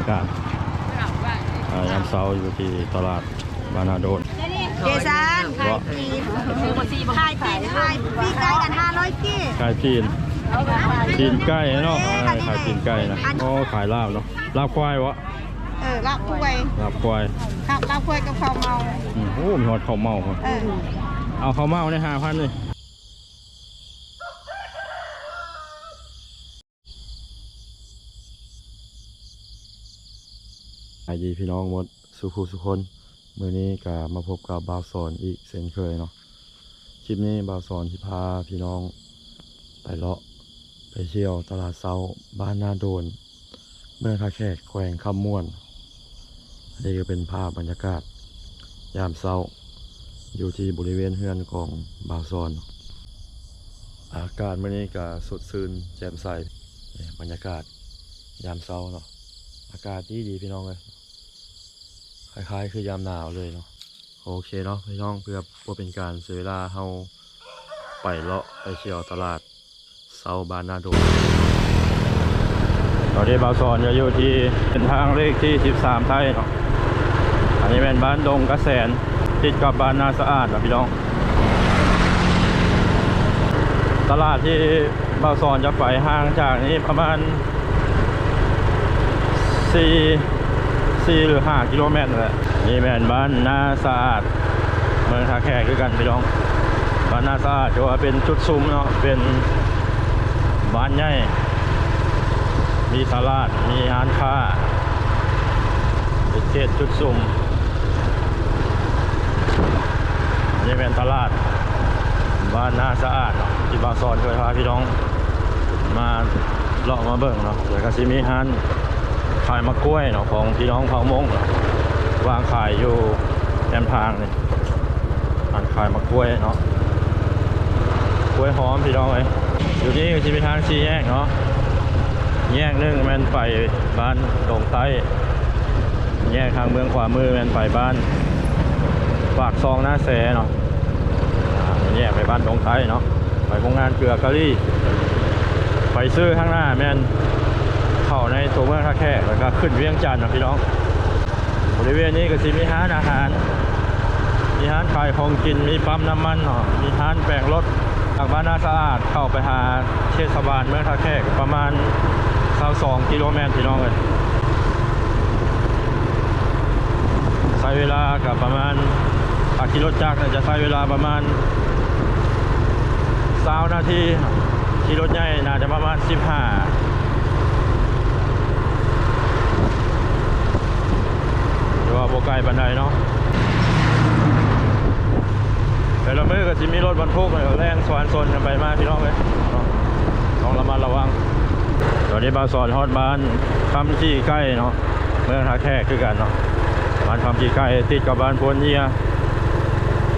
ยากาศอ่ายามเช้าอยู่ที่ตลาดบานาโดนเจสันขายปีขายปีขายปีไก่กันห้าร้อยกี่ขายจีนจีนไก่เนาะอ่าขายจีนไก่นะโอ้ขายลาบเนาะลาบควายวะเออลาบกล้วยลาบควายข้าวลาบกล้วยกับข้าวเมาอืมโอ้มีหอดข้าวเมาครับเออเอาข้าวเมาในห้าพันเลย สวัสดีพี่น้องหมดสุขุสุคนมื่อนี้ก็มาพบกับบาวสอนอีกเช่นเคยเนาะคลิปนี้บาวสอนที่พาพี่น้องไปเลาะไปเที่ยวตลาดเซาบ้านนาโดน เมืองท่าแขกแขวงคำม่วนอันนี้ก็เป็นภาพบรรยากาศ ยามเช้าอยู่ที่บริเวณเฮือนของบาวซอน อากาศเมื่อนี้ก็สดชื่นแจ่มใส่บรรยากาศยามเช้าเนาะอากาศดีดีพี่น้องเลย คล้ายๆ คือยามหนาวเลยเนาะโอเคเนาะพี่น้องเพื่อว่าเป็นการเสียเวลาเฮาไปเลาะไปเที่ยวตลาดเซาบานนาโดตอนนี้บาซอนจะอยู่ที่เป็นทางเลขที่ 13 ไทยเนาะอันนี้เป็นบ้านดงกระแสนติดกับบ้านนาสะอาดนะพี่น้อง ตลาดที่บาซอนจะไปห่างจากนี้ประมาณ4 4หรือ 5 กิโลเมตรแหละนี่แม่นบ้านนาสะอาด เมืองท่าแขกคือกันพี่น้องบ้านนาสะอาดถือว่าเป็นจุดซุ้มเนาะเป็นบ้านใหญ่มีตลาดมีร้านค้าเป็นเขตจุดซุ้มอันนี้เป็นตลาดบ้านนาสะอาดที่บางซอนเคยพาพี่น้อง มาเลาะมาเบิ่งเนาะแล้วก็สิมีฮัน ขายมะกล้วยเนาะของพี่น้องเผามงเนาะวางขายอยู่แอมทางนี่ร้านขายมะกล้วยเนาะกล้วยหอมพี่น้องเอ้ยอยู่นี่ก็สิมีทางสี่แยกเนาะแยกหนึงแมนไปบ้านดงใต้แยกทางเมืองขวามือแมนไปบ้านปากซองหน้าแสเนาะแยกไปบ้านดงไทยเนาะไปโรงงานเกลือกะลี่ไปซื้อข้างหน้าแมน เข้าในตัวเมืองท่าแขกแล้วก็ขึ้นเวียงจันทน์นะพี่น้อง บริเวณนี้ก็จะมีร้านอาหาร มีร้านขายของกิน มีปั๊มน้ำมันเนาะมีร้านแปลงรถจากบ้านนาสะอาดเข้าไปหาเทศบาลเมืองท่าแขกประมาณ22กิโลเมตรพี่น้องเลยใช้เวลากับประมาณอากิรถจักรจะใช้เวลาประมาณสานาทีขี่รถใหญ่น่าจะประมาณสิบห้าือว่าโบไกลบันไดเนาะแต่ละมือก็จะมีรถบรรทุกเนี่ยแล่นสวนซนกันไปมาพี่น้องเลยต้องระมัดระวังตอนนี้บางสอนฮอดบ้านคำที่ใกล้เนาะเมืองท่าแขกคือกันเนาะบ้านคำจีไก่ติดกับบ้านพวนเนีย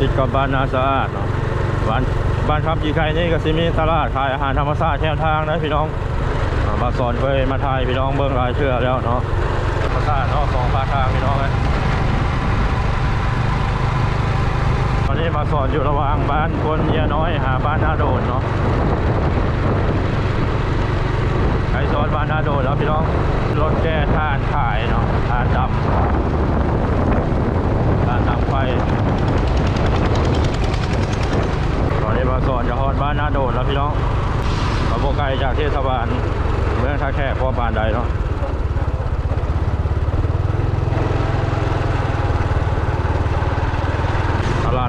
ติดกับบ้านนาสะอาดเนาะบ้านบ้านคำจีไก่นี่ก็สิมีตลาดขายอาหารธรรมชาติแถวทางนะพี่น้องอ่ามาสอนเคยมาถ่ายพี่น้องเบิ่งรายเชื่อแล้วเนาะธรรมชาติเนาะสองภาทางพี่น้องเลยตอนนี้ มาสอนอยู่ระหว่างบ้านพวนเนียน้อยหาบ้านนาโดนเนาะใครสอนบ้านนาโดนแล้วพี่น้องรถแก้ท่านขายเนาะท่านดำการนำไฟตอนนี้มาสอนจะฮอดบ้านนาโดดแล้วพี่น้องมาโบไกลจากเทศบาลเมืองท่าแขกพ่อปานใดเนาะ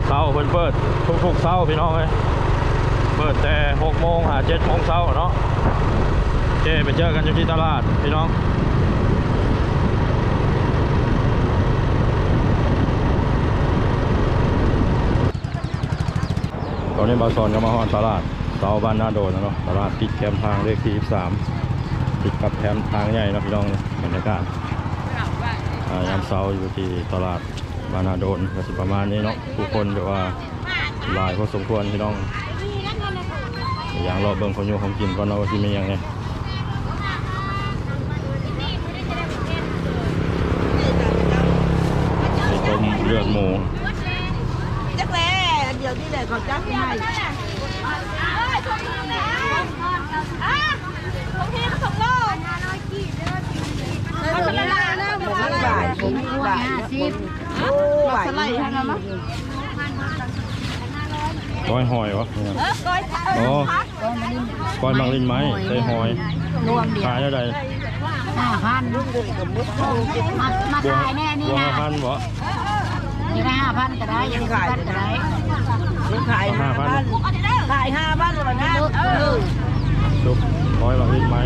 ดเช้าเพิ่นเปิดทุกๆเช้าพี่น้องเลยเปิดแต่6โมงหา7โมงเช้าเนาะโอเคไปเจอกันอยู่ที่ตลาดพี่น้องตอนนี้บาซอนก็มาฮอนตลาดเซาบ้านนาโดนนะเนาะตลาดติดแคมทางเลขที่23ติดกับแคมทางใหญ่เนาะพี่น้องบรรยากาศอ่ายามเช้าอยู่ที่ตลาด บ้านนาโดนก็สิประมาณนี้เนาะผู้คนแบบว่าหลายพอสมควรพี่น้องอย่างรอบเบิ่งคนอยู่ของกินก่อนเนาะว่าสิมีอย่างไงมีต้มเลือดหมูจักแล้เดี๋ยวนี้แหละเขาจักให้ของพี่ผสมโลกเขาจะละลายร้อยห้าสิบโอ้ไหวสไลด์ให้มามั้งก้อยหอยวะเนี่ยเออก้อยอ๋อก้อยมังลินไหมใส่หอยรวมเดียวขายเท่าไหร่ห้าพันมามาขายแน่นี่บวงนะละพันบ่นี่ได้ห้าพันก็ได้ยังขายก็ได้ขายห้าพันขายห้าพันก่อนนะเออชุบก้อยมังลินไหม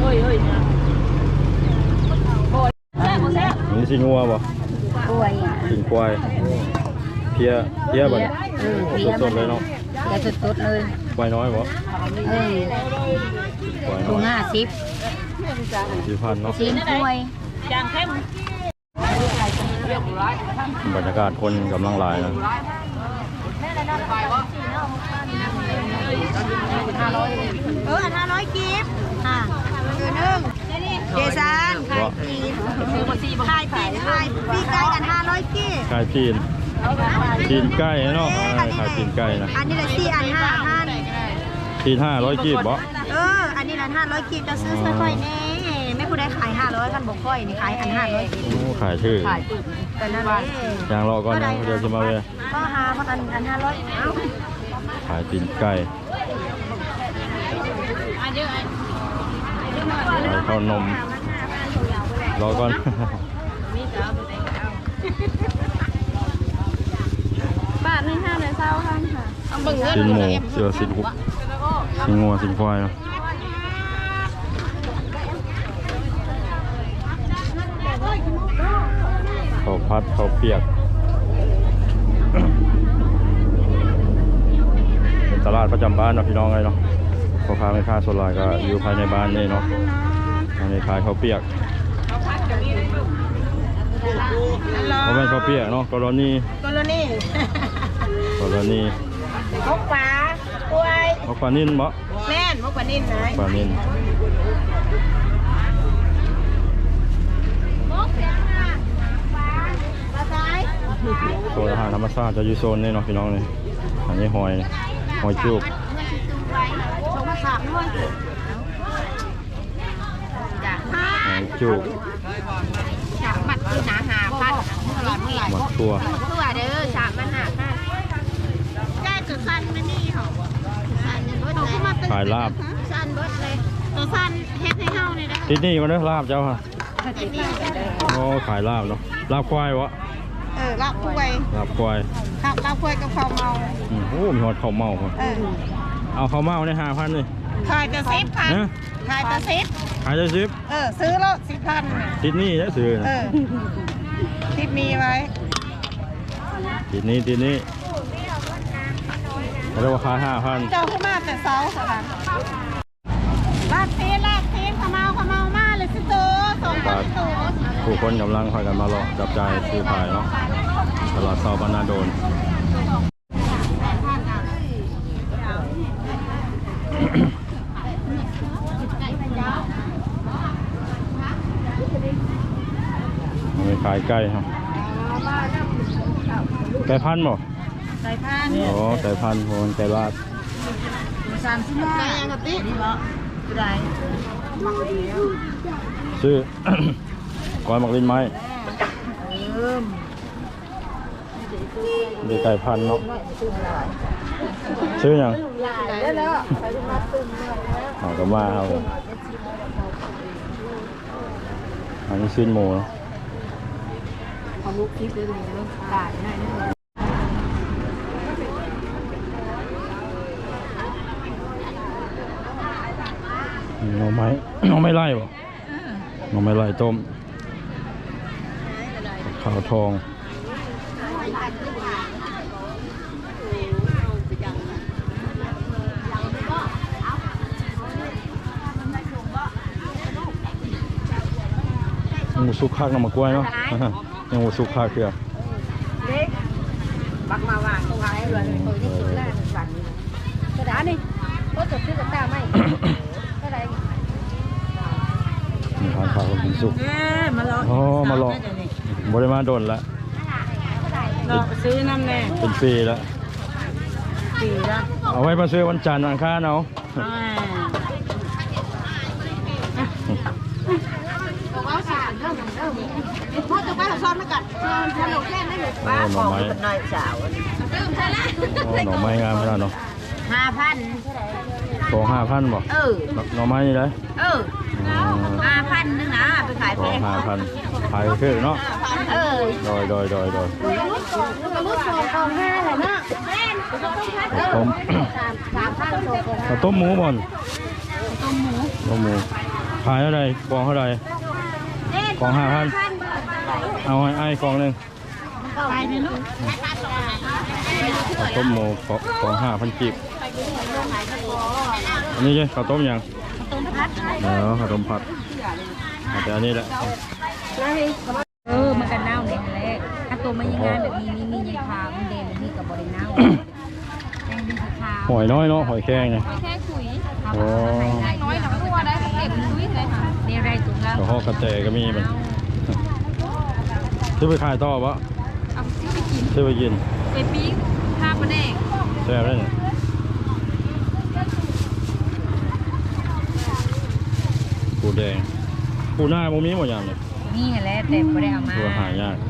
เฮ้ยเฮ้ย อันนี้ สิงัวบ่กล้วยอะสิงควายเพียเพียบ่เนี่ยเออเพียสดๆเลยเนาะแต่สดๆเลยควายน้อยบ่เออควายถุน้งอยห้าสิบสี่พันเนาะชิ้นกล้วยบรรยากาศคนกำลังหลายนะเอออันห้าร้อยกีบอะคือหนึ่ง เจสันขายกีบขายตีนขายปีไก่กันห้าร้อยกีบขายปีนปีนใกล้เนาะเออขายปีนใกล้นะอันนี้ละสี่อันห้าพันปีนห้าร้อยกีบบ่เอออันนี้ละห้าร้อยกีบจะซื้อค่อยๆแน่ไม่ผู้ใดขายห้าร้อยกันบอกค่อยนี่ขายอันห้าร้อยกีบโอ้ขายชื่อแต่นั่นแหละยางรอก่อนนะเดี๋ยวจะมาเวยก็หามาอันอันห้าร้อยเอ้าขายปีนใก ล้ขายข้าวนม รอก่อนบาทหนึ่งห้าร้อยเศร้าค่ะค่ะสินหมูเสือสินหุบสินงัวสินควายเนาะข้าวพัดข้าวเปียกเป็นตลาดประจำบ้านเนาะพี่น้องเลยเนาะ พ่อค้าแม่ค้าส่วนหลายก็อยู่ภายในบ้านนี่เนาะอันนี้ขายข้าวเปียกเขาเป็นข้าวเปียกเนาะกรณีกรณีกรณีพกปลากล้วยเอาปลานิ่นบ่แม่นพกปลานิ่นไหนปลานิ่นโซนอาหารธรรมชาติจะอยู่โซนนี้เนาะพี่น้องนี่อันนี้หอยหอยจุกชงมา สามด้วยจ้ะหอยจุกสามบัตรคือหนาหาพันตลอดเมื่อไหร่หมักตัวตัวเด้อสามมันหาพันได้ตัวสั้นไม่นี่เหรอสั้นเบิดเลยขายลาบสั้นเบิดเลยตัวสั้นเฮ็ดให้เฮานี่นะที่นี่มันเด้อลาบเจ้าค่ะโอ้ขายลาบเนาะลาบควายวะเออลาบกล้วยลาบควายลาบกล้วยกับข้าวเมาอืมโอ้มีหอดข้าวเมาครับ เออเอาข้าวเมาในห้าพันเลยขายแต่สิบพันนะขายแต่สิบขายได้สิบเออซื้อแล้วสิบพันติดนี่ได้ซื้อเอนะอทิปมีไว้ติดนี่ติดนี่เรียกว่าขายห้าพันเจ้าขึ้นมาแต่เสาสถานลาบทีลาบทีขมเมาขมเมามาเลยสิตัวสองพันตัวผู้คนกำลังพากันมารอจับจ่ายซื้อขายเนาะตลาดเซาบานนาโดน มีขายไก่ครับ ไก่พันธุ์บ่ใส่พันอ๋อไก่พันธุ์โหนไก่ลาดสามสิบห้ายังกะตินี่บ่ได้ชื่อก้อยหมักลิ้นไม้มี ไก่พันธุ์เนาะชื่อหยังได้แล้วเอาก็มาเอาอันนี้ชิ้นหมูเนาะเอาลูกคลิปเลยเลยตายหน่อยนึงหน่อไม้หน่อไม้ไล่บ่หน่อไม้ไล่ต้มข้าวทอง หมูสุกคักน้ำมะกล้วยเนาะยังหมูสุกคักเคือเล็กบักมาวางขายเลยกระดาษนี่ก็จดชื่อกระตาไม่ก็ได้มีทานข้าวกับหมูสุกเอ๊ะมาลองอ๋อมาลองบริมาโดนละ เซื้อน้ำแน่เป็นปีแล้ว ปีละเอาไว้มาซื้อวันจันทร์วันค้าเนาอ่าบอกว่าสารเริ่มเริ่มพ่อจะไปซ้อนมากันขนมแค่ได้หรือป้าของคนน้อยสาวโอ้หน่อไม้งาม่ไาดเนาะห้าพันสองห้าพันบ่เออหน่อไม้นี่ไลยเออห้าพันนึงนะไปขายแพองงห้าพันขายเพื่เนาะ เออโดยโดยโดยโดยลูกสองกองห้าเลยเนาะต้มสามพันสองกองข้าวต้มหมูบอนต้มหมูต้มหมูขายเท่าไรกองเท่าไรกองห้าพันเอาให้ไอ้กองหนึ่งข้าวต้มหมูกองห้าพันกีบอันนี้ใช่ข้าวต้มยังเดี๋ยวข้าวต้มผัดแต่อันนี้แหละ ตัวมันยังงานแบบนี้นี่นี่ยังพามันเด่นนี่กับบริเน่าแดงดีขาวหอยน้อยเนาะหอยแครงเนี่ยแค่คุยโอ้น้อยหนักตัวได้เก็บคุยเลยค่ะนี่ไรจุงแล้วกระเพาะกระเจก็มีมันซื้อไปขายต่อปะเอาซื้อไปกินซื้อไปกินไปปิ้งข้าวปลาแดกแซ่บได้เนี่ยปูแดงปูหน้าโมมีหมดอย่างเนี่ยนี่แหละแต่ไม่ได้เอามาตัวหายากมัน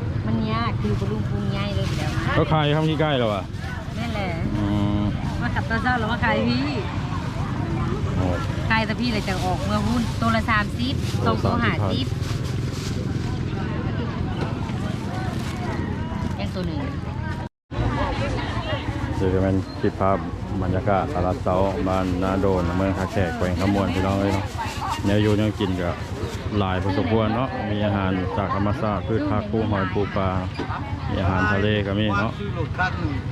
ยาก คือบรรลุปรุงง่ายเลยเดี๋ยวก็ขายข้างที่ใกล้เราอะนั่นแหละอืมมาขับตัวเจ้าหรือว่าขายพี่โอ้ขายแต่พี่เลยจะออกเมื่อหุ้นตัวละสามสิบตรงตัวหาสิบยังตัวหนึ่งเดี๋ยวจะเป็นคลิปภาพบรรยากาศตลาดเช้าบ้านนาโดนเมืองคาแขกแขวงขมวนพี่น้องเลยเนาะแนวอยู่แนวกินก็ หลายพอสมควรเนาะมีอาหารจากธรรมชาติพืชผักกุ้งหอยปูปลามีอาหารทะเลก็มีเนาะ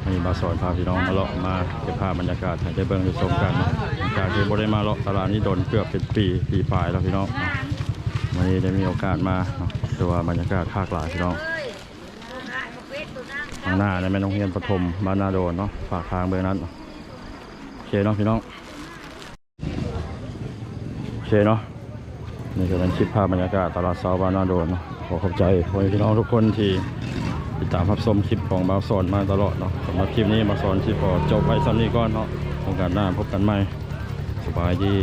มีบาสอนพาพี่น้องมาเลาะมาเก็บภาพบรรยากาศให้ได้เบิ่งได้ชมกันเนาะหลังจากที่บ่ได้มาเลาะตลาดนี้โดนเกือบเป็นปีปีปลายแล้วพี่น้องวันนี้ได้มีโอกาสมาเนาะถือว่าบรรยากาศภาคหลายพี่น้องทางหน้าในแม่น้องเฮียนปฐมบ้านนาโดนเนาะฝากทางเบอร์นั้นเนาะโอเคเนาะพี่น้องโอเคเนาะ นี่ก็เป็นคลิปภาพบรรยากาศตลาดเช้าบ้านนาโดนนะขอขอบใจพ่อพี่น้องทุกคนที่ติดตามรับชมคลิปของบาวสอนมาตลอดเนาะสำหรับคลิปนี้มาสอนที่พอจบไว้ซ้นนี้ก่อนเนาะโอกาสหน้าพบกันใหม่สบายดี